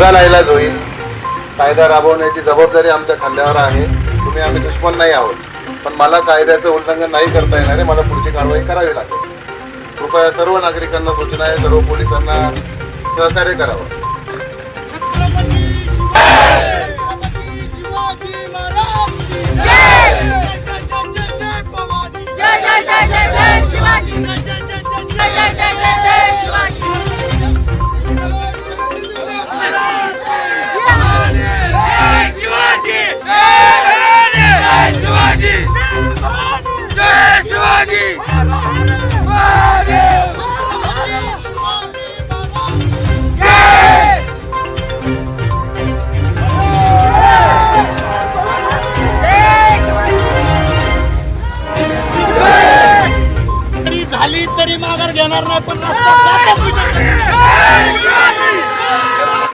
मुलगा नाईलाज होईल कायदा राबवण्याची जबाबदारी आमच्या खांद्यावर आहे. तुम्ही आम्ही दुश्मन नाही आहोत. पण मला कायद्याचं उल्लंघन नाही करता येणार आहे. मला पुढची कारवाई करावी लागेल. कृपया सर्व नागरिकांना सूचना आहे. सर्व पोलिसांना सहकार्य करावं. झाली तरी माघार घेणार नाही पण रस्ता